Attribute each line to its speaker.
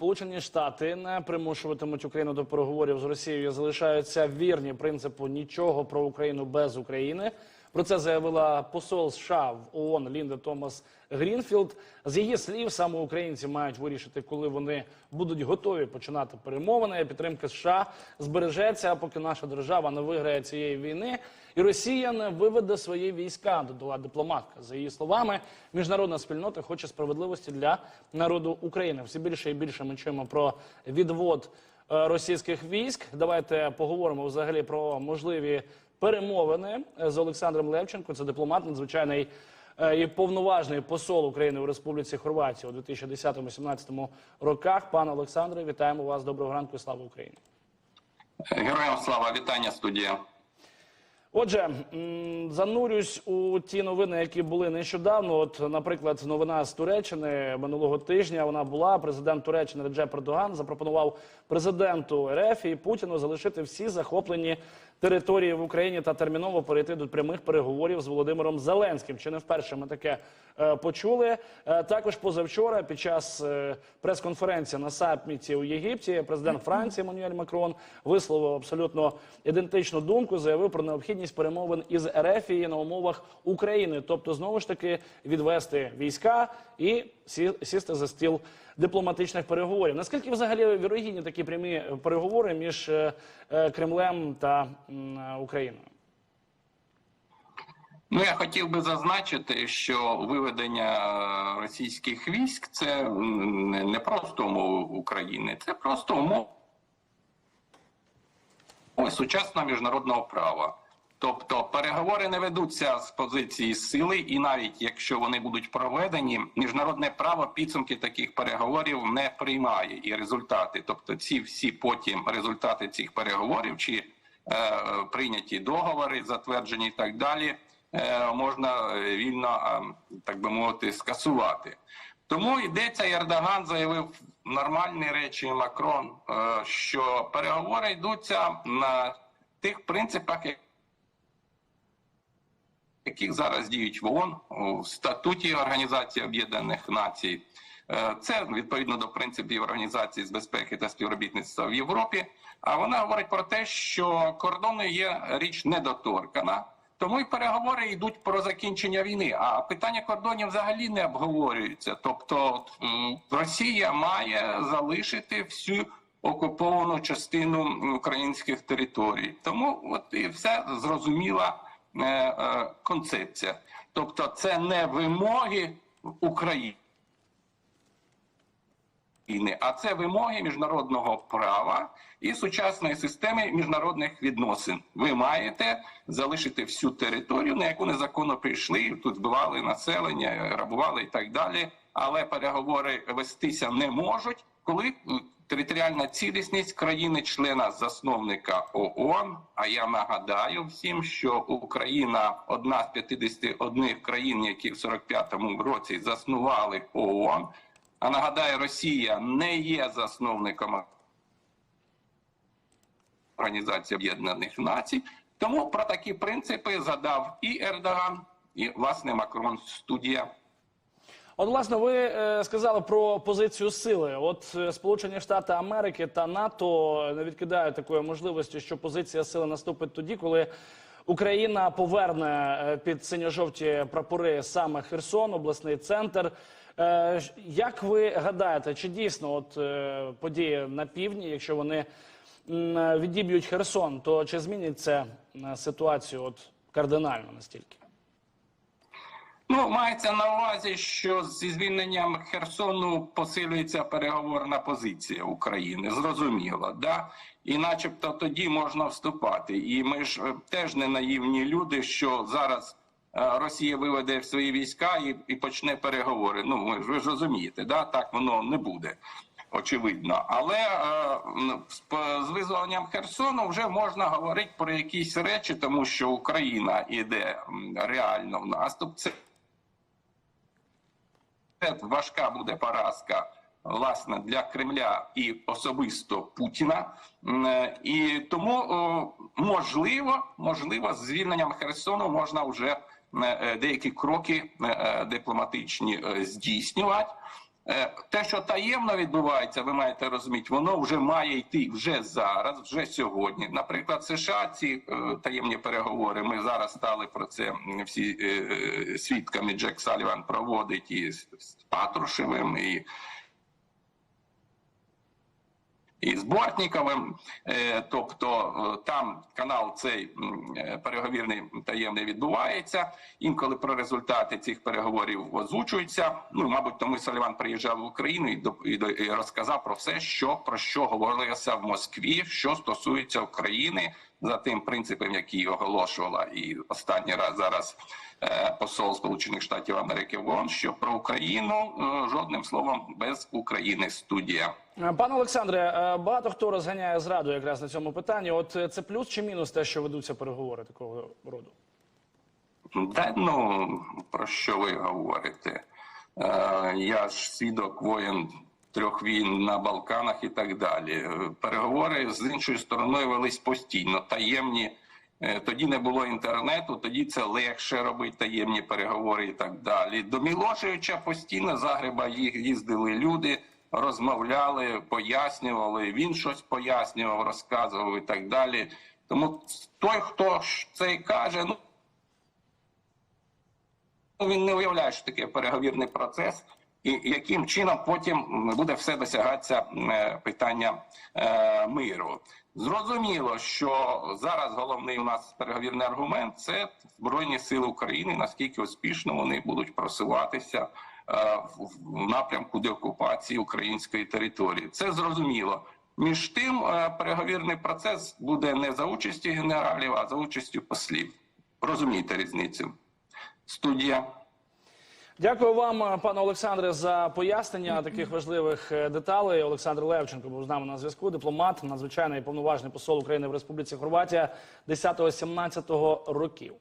Speaker 1: Сполучені Штати не примушуватимуть Україну до переговорів з Росією. Залишаються вірні принципу нічого про Україну без України. Про це заявила посол США в ООН Лінда Томас Грінфілд. З її слів, саме українці мають вирішити, коли вони будуть готові починати перемовини. Підтримка США збережеться, поки наша держава не виграє цієї війни, і Росія не виведе свої війська. Додала дипломатка. За її словами, міжнародна спільнота хоче справедливості для народу України. Все більше і більше ми чуємо про відвод е, російських військ. Давайте поговоримо взагалі про можливі перемовини з Олександром Левченко. Це дипломат, надзвичайний е, і повноважний посол України у Республіці Хорватія у 2010-2017 роках. Пане Олександре, вітаємо вас. Доброго ранку і слава Україні.
Speaker 2: Героям слава, вітання студія.
Speaker 1: Отже, занурюсь у ті новини, які були нещодавно. От, наприклад, новина з Туреччини минулого тижня вона була. Президент Туреччини Реджеп Ердоган запропонував президенту РФ і Путіну залишити всі захоплені території в Україні та терміново перейти до прямих переговорів з Володимиром Зеленським. Чи не вперше ми таке е, почули? Е, також позавчора, під час е, прес-конференції на саміті у Єгипті, президент Франції Еммануель Макрон висловив абсолютно ідентичну думку, заявив про необхідність перемовин із РФ на умовах України, тобто знову ж таки відвести війська і сі- сісти за стіл дипломатичних переговорів. Наскільки взагалі вірогідні такі прямі переговори між е, е, Кремлем та е, Україною?
Speaker 2: Ну я хотів би зазначити, що виведення е, російських військ це не просто умови України, це просто умови сучасного міжнародного права. Тобто переговори не ведуться з позиції сили, і навіть якщо вони будуть проведені, міжнародне право підсумки таких переговорів не приймає і результати. Тобто, ці всі потім результати цих переговорів чи е, прийняті договори, затверджені і так далі, е, можна е, вільно, е, так би мовити, скасувати. Тому йдеться Ердоган заявив нормальні речі. Макрон, е, що переговори йдуться на тих принципах, яких зараз діють в ООН у статуті Організації Об'єднаних Націй. Е, Це відповідно до принципів Організації з безпеки та співробітництва в Європі. А вона говорить про те, що кордони є річ недоторкана. Тому і переговори йдуть про закінчення війни. А питання кордонів взагалі не обговорюється. Тобто Росія має залишити всю окуповану частину українських територій. Тому от і все зрозуміла концепція. Тобто, це не вимоги України. а це вимоги міжнародного права і сучасної системи міжнародних відносин. Ви маєте залишити всю територію, на яку незаконно прийшли, тут збивали населення, рабували і так далі. Але переговори вестися не можуть, коли територіальна цілісність країни-члена засновника ООН. А я нагадаю всім, що Україна одна з 51 країн, які в 45-му році заснували ООН. А нагадаю, Росія не є засновником Організації Об'єднаних Націй. Тому про такі принципи задав і Ердоган, і власне Макрон студія.
Speaker 1: От, власне, ви е, сказали про позицію сили. От е, Сполучені Штати Америки та НАТО не відкидають такої можливості, що позиція сили наступить тоді, коли Україна поверне е, під синьо-жовті прапори саме Херсон, обласний центр. Як ви гадаєте, чи дійсно от події на півдні, якщо вони відіб'ють Херсон, то чи змінить це е, ситуацію от кардинально настільки?
Speaker 2: Ну, мається на увазі, що зі звільненням Херсону посилюється переговорна позиція України. Зрозуміло, да? І начебто тоді можна вступати. І ми ж е, теж не наївні люди, що зараз е, Росія виведе свої війська і, і почне переговори. Ну, ви ж розумієте, да? так воно не буде. Очевидно, але е, з, визволенням Херсону вже можна говорити про якісь речі, тому що Україна іде реально в наступ. Це важка буде поразка власне для Кремля і особисто Путіна. Е, І тому можливо, можливо, з звільненням Херсону можна вже е, е, деякі кроки дипломатичні здійснювати. Е, Те, що таємно відбувається, ви маєте розуміти, воно вже має йти вже зараз, вже сьогодні. Наприклад, США ці е, таємні переговори. Ми зараз стали про це всі е, свідками. Джек Саліван проводить із Патрушевим, і і з Бортніковим, Е, тобто е, там канал цей е, переговірний таємний відбувається. Інколи про результати цих переговорів озвучуються. Ну, мабуть, тому Саліван приїжджав в Україну і, до- і, розказав про все, що про що говорилося в Москві, що стосується України за тим принципом, який оголошувала і останній раз зараз посол Сполучених Штатів Америки в ООН, що про Україну жодним словом без України студія.
Speaker 1: Пане Олександре, е, багато хто розганяє зраду якраз на цьому питанні. От е, це плюс чи мінус те, що ведуться переговори такого роду?
Speaker 2: Та ну про що ви говорите? Е, я ж свідок воєн трьох війн на Балканах і так далі. Переговори з іншою стороною велись постійно, таємні. Е, Тоді не було інтернету, тоді це легше робити таємні переговори і так далі. До Мілошевича постійно Загреба ї- їздили люди, розмовляли, пояснювали. Він щось пояснював, розказував і так далі. Тому той, хто це й каже, ну він не уявляє, що таке переговірний процес, і яким чином потім буде все досягатися е, питання е, миру. Зрозуміло, що зараз головний у нас переговірний аргумент це Збройні Сили України, наскільки успішно вони будуть просуватися в- в напрямку деокупації української території. Це зрозуміло. Між тим, е, переговірний процес буде не за участі генералів, а за участю послів. Розумієте різницю? Студія.
Speaker 1: Дякую вам, е, пане Олександре, за пояснення таких важливих е, деталей. Олександр Левченко був з нами на зв'язку. Дипломат, надзвичайний повноважний посол України в Республіці Хорватія 10-17 років.